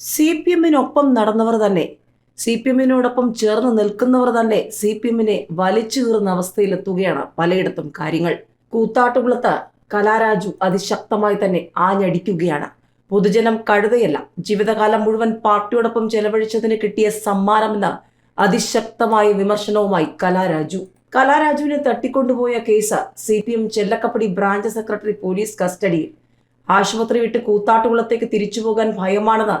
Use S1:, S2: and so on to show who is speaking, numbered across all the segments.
S1: C P എമ്മിനൊപ്പം നടന്നവർ തന്നെ. C P എമ്മിനോടൊപ്പം ചേർന്ന് നിൽക്കുന്നവർ തന്നെ സി പി എമ്മിനെ വലിച്ചു കീറുന്ന അവസ്ഥയിലെത്തുകയാണ് പലയിടത്തും കാര്യങ്ങൾ. കൂത്താട്ടുകുളത്ത് കലാരാജു അതിശക്തമായി തന്നെ ആഞ്ഞടിക്കുകയാണ്. പൊതുജനം കഴുതയല്ല ജീവിതകാലം മുഴുവൻ പാർട്ടിയോടൊപ്പം ചെലവഴിച്ചതിന് കിട്ടിയ സമ്മാനമെന്ന അതിശക്തമായ വിമർശനവുമായി കലാരാജു. കലാരാജുവിനെ തട്ടിക്കൊണ്ടുപോയ case C P M Chellakkappady branch secretary police കസ്റ്റഡിയിൽ. ആശുപത്രി വിട്ട് കൂത്താട്ടുകുളത്തേക്ക് തിരിച്ചുപോകാൻ ഭയമാണെന്ന്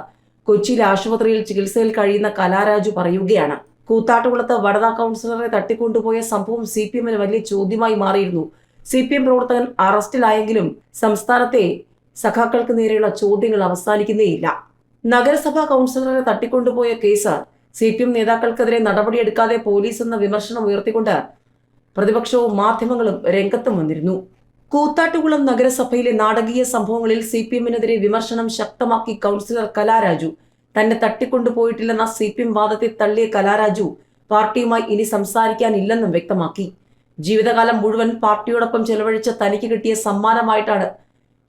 S1: കൊച്ചിയിലെ ആശുപത്രിയിൽ ചികിത്സയിൽ കഴിയുന്ന കലാരാജു പറയുകയാണ്. കൂത്താട്ടുകുളത്ത് വടത കൗൺസിലറെ തട്ടിക്കൊണ്ടുപോയ സംഭവം സി പി എമ്മിന് വലിയ ചോദ്യമായി മാറിയിരുന്നു. സി പി എം പ്രവർത്തകൻ അറസ്റ്റിലായെങ്കിലും സംസ്ഥാനത്തെ സഖാക്കൾക്ക് നേരെയുള്ള ചോദ്യങ്ങൾ അവസാനിക്കുന്നേയില്ല. നഗരസഭാ കൗൺസിലറെ തട്ടിക്കൊണ്ടുപോയ കേസ് സി പി എം നേതാക്കൾക്കെതിരെ നടപടിയെടുക്കാതെ പോലീസ് എന്ന വിമർശനം ഉയർത്തിക്കൊണ്ട് പ്രതിപക്ഷവും മാധ്യമങ്ങളും രംഗത്തും വന്നിരുന്നു. കൂത്താട്ടുകുളം നഗരസഭയിലെ നാടകീയ സംഭവങ്ങളിൽ സി പി എമ്മിനെതിരെ വിമർശനം ശക്തമാക്കി കൗൺസിലർ കലാരാജു. തന്നെ തട്ടിക്കൊണ്ടുപോയിട്ടില്ലെന്ന സി പി എം വാദത്തെ തള്ളിയ കലാരാജു പാർട്ടിയുമായി ഇനി സംസാരിക്കാനില്ലെന്നും വ്യക്തമാക്കി. ജീവിതകാലം മുഴുവൻ പാർട്ടിയോടൊപ്പം ചെലവഴിച്ച തനിക്ക് കിട്ടിയ സമ്മാനമായിട്ടാണ്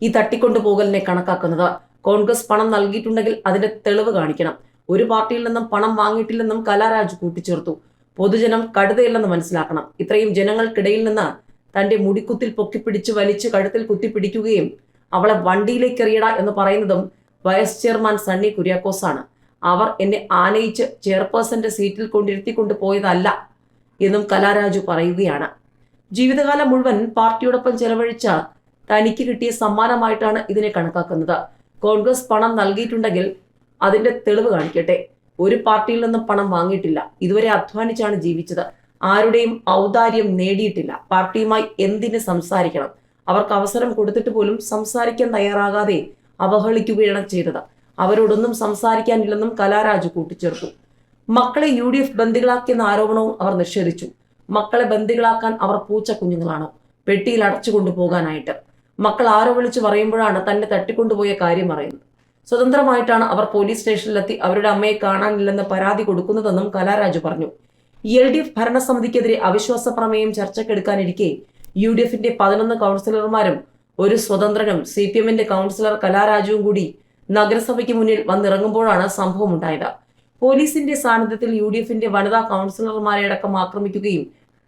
S1: ഈ തട്ടിക്കൊണ്ടുപോകലിനെ കണക്കാക്കുന്നത്. കോൺഗ്രസ് പണം നൽകിയിട്ടുണ്ടെങ്കിൽ അതിന്റെ തെളിവ് കാണിക്കണം. ഒരു പാർട്ടിയിൽ നിന്നും പണം വാങ്ങിയിട്ടില്ലെന്നും കലാരാജു കൂട്ടിച്ചേർത്തു. പൊതുജനം കടുതയില്ലെന്ന് മനസ്സിലാക്കണം. ഇത്രയും ജനങ്ങൾക്കിടയിൽ നിന്ന് തന്റെ മുടിക്കുത്തിൽ പൊക്കിപ്പിടിച്ച് വലിച്ച് കഴുത്തിൽ കുത്തിപ്പിടിക്കുകയും അവളെ വണ്ടിയിലേക്ക് എറിയട എന്ന് പറയുന്നതും വൈസ് ചെയർമാൻ സണ്ണി കുര്യാക്കോസാണ്. അവർ എന്നെ ആനയിച്ച് ചെയർപേഴ്സന്റെ സീറ്റിൽ കൊണ്ടിരുത്തിക്കൊണ്ട് പോയതല്ല എന്നും കലാരാജു പറയുകയാണ്. ജീവിതകാലം മുഴുവൻ പാർട്ടിയോടൊപ്പം ചെലവഴിച്ച തനിക്ക് കിട്ടിയ സമ്മാനമായിട്ടാണ് ഇതിനെ കണക്കാക്കുന്നത്. കോൺഗ്രസ് പണം നൽകിയിട്ടുണ്ടെങ്കിൽ അതിന്റെ തെളിവ് കാണിക്കട്ടെ. ഒരു പാർട്ടിയിൽ നിന്നും പണം വാങ്ങിയിട്ടില്ല. ഇതുവരെ അധ്വാനിച്ചാണ് ജീവിച്ചത്. ആരുടെയും ഔദാര്യം നേടിയിട്ടില്ല. പാർട്ടിയുമായി എന്തിന് സംസാരിക്കണം? അവർക്ക് അവസരം കൊടുത്തിട്ട് പോലും സംസാരിക്കാൻ തയ്യാറാകാതെ അവഹേളിക്കുകയാണ് ചെയ്തത്. അവരോടൊന്നും സംസാരിക്കാനില്ലെന്നും കലാരാജ് കൂട്ടിച്ചേർത്തു. മക്കളെ യു ഡി എഫ് ബന്ദികളാക്കിയെന്ന ആരോപണവും അവർ നിഷേധിച്ചു. മക്കളെ ബന്ദികളാക്കാൻ അവർ പൂച്ച കുഞ്ഞുങ്ങളാണോ. പെട്ടിയിൽ അടച്ചു കൊണ്ടുപോകാനായിട്ട്. മക്കൾ ആരോ വിളിച്ചു പറയുമ്പോഴാണ് തന്നെ തട്ടിക്കൊണ്ടുപോയ കാര്യം പറയുന്നത് സ്വതന്ത്രമായിട്ടാണ് അവർ പോലീസ് സ്റ്റേഷനിലെത്തി അവരുടെ അമ്മയെ കാണാനില്ലെന്ന് പരാതി കൊടുക്കുന്നതെന്നും കലാരാജു പറഞ്ഞു. എൽ ഡി എഫ് ഭരണസമിതിക്കെതിരെ അവിശ്വാസ പ്രമേയം ചർച്ചക്കെടുക്കാനിരിക്കെ യു ഡി എഫിന്റെ പതിനൊന്ന് കൗൺസിലർമാരും ഒരു സ്വതന്ത്രനും സി പി എമ്മിന്റെ കൗൺസിലർ കലാരാജുവും കൂടി നഗരസഭയ്ക്ക് മുന്നിൽ വന്നിറങ്ങുമ്പോഴാണ് സംഭവം ഉണ്ടായത് പോലീസിന്റെ സാന്നിധ്യത്തിൽ യു ഡി എഫിന്റെ വനിതാ കൗൺസിലർമാരെ അടക്കം ആക്രമിക്കുകയും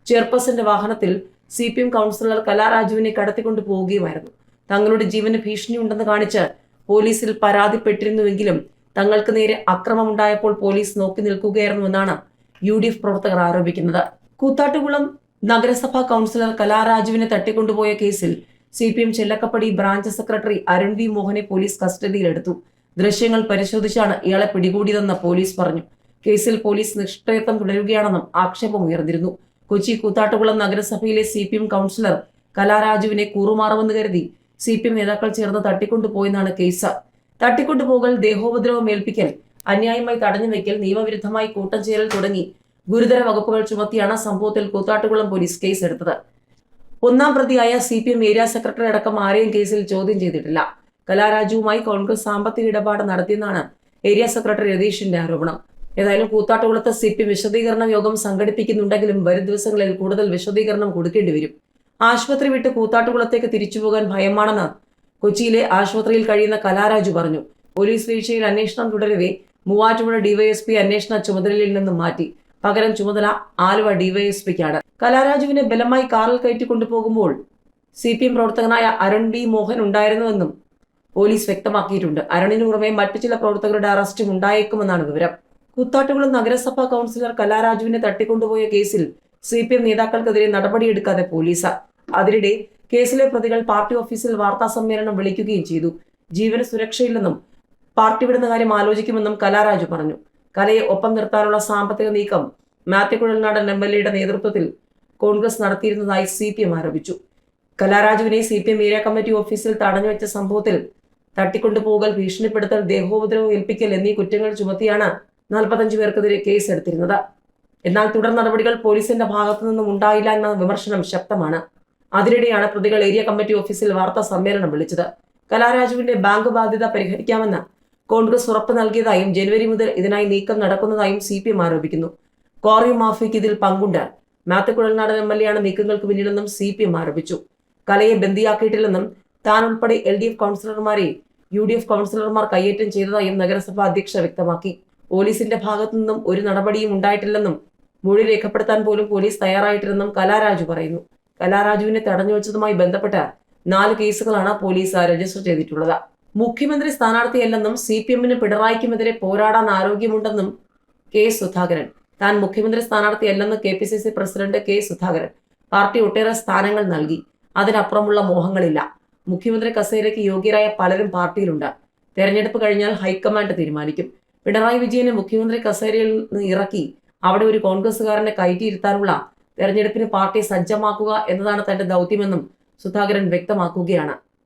S1: ചെയർപേഴ്സന്റെ വാഹനത്തിൽ സി പി എം കൗൺസിലർ കലാരാജുവിനെ കടത്തിക്കൊണ്ടു പോവുകയുമായിരുന്നു. തങ്ങളുടെ ജീവന് ഭീഷണിയുണ്ടെന്ന് കാണിച്ച് പോലീസിൽ പരാതിപ്പെട്ടിരുന്നുവെങ്കിലും തങ്ങൾക്ക് നേരെ അക്രമമുണ്ടായപ്പോൾ പോലീസ് നോക്കി നിൽക്കുകയായിരുന്നുവെന്നാണ് യു ഡി എഫ് പ്രവർത്തകർ ആരോപിക്കുന്നത്. കൂത്താട്ടുകുളം നഗരസഭാ കൗൺസിലർ കലാരാജുവിനെ തട്ടിക്കൊണ്ടുപോയ കേസിൽ C P M Chellakkappady branch secretary Arun V മോഹനെ police കസ്റ്റഡിയിലെടുത്തു. ദൃശ്യങ്ങൾ പരിശോധിച്ചാണ് ഇയാളെ പിടികൂടിയതെന്ന് പോലീസ് പറഞ്ഞു. കേസിൽ പോലീസ് നിഷ്ക്രിയത്വം തുടരുകയാണെന്നും ആക്ഷേപം ഉയർന്നിരുന്നു. കൊച്ചി കൂത്താട്ടുകുളം നഗരസഭയിലെ സി പി എം കൗൺസിലർ കലാരാജുവിനെ കൂറുമാറുമെന്ന് കരുതി സി പി എം നേതാക്കൾ ചേർന്ന് തട്ടിക്കൊണ്ടുപോയെന്നാണ് കേസ്. തട്ടിക്കൊണ്ടുപോകൽ ദേഹോപദ്രവം ഏൽപ്പിക്കൽ അന്യായമായി തടഞ്ഞു വെക്കൽ നിയമവിരുദ്ധമായി കൂട്ടം ചേരൽ തുടങ്ങി. ഗുരുതര വകുപ്പുകൾ ചുമത്തിയാണ് സംഭവത്തിൽ കൂത്താട്ടുകുളം പോലീസ് കേസെടുത്തത്. ഒന്നാം പ്രതിയായ C P M area secretary അടക്കം ആരെയും കേസിൽ ചോദ്യം ചെയ്തിട്ടില്ല. കലാരാജുവുമായി കോൺഗ്രസ് സാമ്പത്തിക ഇടപാട് നടത്തിയെന്നാണ് ഏരിയ സെക്രട്ടറി രതീഷിന്റെ ആരോപണം. ഏതായാലും കൂത്താട്ടുകുളത്ത് സി പി വിശദീകരണ യോഗം സംഘടിപ്പിക്കുന്നുണ്ടെങ്കിലും വരും ദിവസങ്ങളിൽ കൂടുതൽ വിശദീകരണം കൊടുക്കേണ്ടി വരും. ആശുപത്രി വിട്ട് കൂത്താട്ടുകുളത്തേക്ക് തിരിച്ചുപോകാൻ ഭയമാണെന്ന് കൊച്ചിയിലെ ആശുപത്രിയിൽ കഴിയുന്ന കലാരാജു പറഞ്ഞു. പോലീസ് വീഴ്ചയിൽ അന്വേഷണം തുടരവെ മൂവാറ്റുപുഴ ഡിവൈഎസ്പി അന്വേഷണ ചുമതലയിൽ നിന്നും മാറ്റി. പകരം ചുമതല ആലുവ ഡിവൈഎസ്പിക്കാണ്. കലാരാജുവിനെ ബലമായി കാറിൽ കയറ്റി കൊണ്ടുപോകുമ്പോൾ സി പി എം പ്രവർത്തകനായ അരുൺ ബി മോഹൻ ഉണ്ടായിരുന്നുവെന്നും പോലീസ് വ്യക്തമാക്കിയിട്ടുണ്ട്. അരുണിന് പുറമെ മറ്റു ചില പ്രവർത്തകരുടെ അറസ്റ്റും ഉണ്ടായേക്കുമെന്നാണ് വിവരം. കുത്താട്ടുകുളം നഗരസഭാ കൗൺസിലർ കലാരാജുവിനെ തട്ടിക്കൊണ്ടുപോയ കേസിൽ സി പി എം നേതാക്കൾക്കെതിരെ നടപടിയെടുക്കാതെ പോലീസ്. അതിനിടെ കേസിലെ പ്രതികൾ പാർട്ടി ഓഫീസിൽ വാർത്താ സമ്മേളനം വിളിക്കുകയും ചെയ്തു. ജീവന സുരക്ഷയില്ലെന്നും പാർട്ടി വിടുന്ന കാര്യം ആലോചിക്കുമെന്നും കലാരാജു പറഞ്ഞു. കലയെ ഒപ്പം നിർത്താനുള്ള സാമ്പത്തിക നീക്കം മാത്യു കുഴൽനാടൻ എം എൽ എയുടെ നേതൃത്വത്തിൽ കോൺഗ്രസ് നടത്തിയിരുന്നതായി സി പി എം ആരോപിച്ചു. കലാരാജുവിനെ C P M area committee office തടഞ്ഞുവെച്ച സംഭവത്തിൽ തട്ടിക്കൊണ്ടുപോകൽ ഭീഷണിപ്പെടുത്തൽ ദേഹോപദ്രവം ഏൽപ്പിക്കൽ എന്നീ കുറ്റങ്ങൾ ചുമത്തിയാണ് നാൽപ്പത്തഞ്ചു പേർക്കെതിരെ കേസ് എടുത്തിരുന്നത് എന്നാൽ തുടർ നടപടികൾ പോലീസിന്റെ ഭാഗത്തു നിന്നും ഉണ്ടായില്ല എന്ന വിമർശനം ശക്തമാണ്. അതിനിടെയാണ് പ്രതികൾ ഏരിയ കമ്മിറ്റി ഓഫീസിൽ വാർത്താ സമ്മേളനം വിളിച്ചത്. കലാരാജുവിന്റെ ബാങ്ക് ബാധ്യത പരിഹരിക്കാമെന്ന് കോൺഗ്രസ് ഉറപ്പ് നൽകിയതായും ജനുവരി മുതൽ ഇതിനായി നീക്കം നടക്കുന്നതായും സി പി എം ആരോപിക്കുന്നു. കോറി മാഫിക്ക് ഇതിൽ പങ്കുണ്ട്. മാത്യു കുഴൽനാടൻ എം എൽ എയാണ് നീക്കങ്ങൾക്ക് പിന്നിലെന്നും സി പി എം ആരോപിച്ചു. കലയെ ബന്ദിയാക്കിയിട്ടില്ലെന്നും താൻ ഉൾപ്പെടെ എൽ ഡി എഫ് കൗൺസിലർമാരെ യു ഡി എഫ് കൗൺസിലർമാർ കയ്യേറ്റം ചെയ്തതായും നഗരസഭാ അധ്യക്ഷ വ്യക്തമാക്കി. പോലീസിന്റെ ഭാഗത്തു നിന്നും ഒരു നടപടിയും ഉണ്ടായിട്ടില്ലെന്നും മൊഴി രേഖപ്പെടുത്താൻ പോലും പോലീസ് തയ്യാറായിട്ടില്ലെന്നും കലാരാജു പറയുന്നു. കലാരാജുവിനെ തടഞ്ഞു വെച്ചതുമായി ബന്ധപ്പെട്ട നാല് കേസുകളാണ് പോലീസ് രജിസ്റ്റർ ചെയ്തിട്ടുള്ളത്. മുഖ്യമന്ത്രി സ്ഥാനാർത്ഥിയല്ലെന്നും സി പി എമ്മിന് പിണറായിക്കുമെതിരെ പോരാടാൻ ആരോഗ്യമുണ്ടെന്നും കെ സുധാകരൻ. താൻ മുഖ്യമന്ത്രി സ്ഥാനാർത്ഥിയല്ലെന്ന് K P C C president K Sudhakaran. Party ഒട്ടേറെ സ്ഥാനങ്ങൾ നൽകി. അതിനപ്പുറമുള്ള മോഹങ്ങളില്ല. മുഖ്യമന്ത്രി കസേരയ്ക്ക് യോഗ്യരായ പലരും പാർട്ടിയിലുണ്ട്. തെരഞ്ഞെടുപ്പ് കഴിഞ്ഞാൽ ഹൈക്കമാൻഡ് തീരുമാനിക്കും. പിണറായി വിജയനെ മുഖ്യമന്ത്രി കസേരയിൽ നിന്ന് ഇറക്കി അവിടെ ഒരു കോൺഗ്രസുകാരനെ കയറ്റിയിരുത്താനുള്ള തെരഞ്ഞെടുപ്പിന് പാർട്ടി സജ്ജമാക്കുക എന്നതാണ് തന്റെ ദൗത്യമെന്നും സുധാകരൻ വ്യക്തമാക്കുകയാണ്.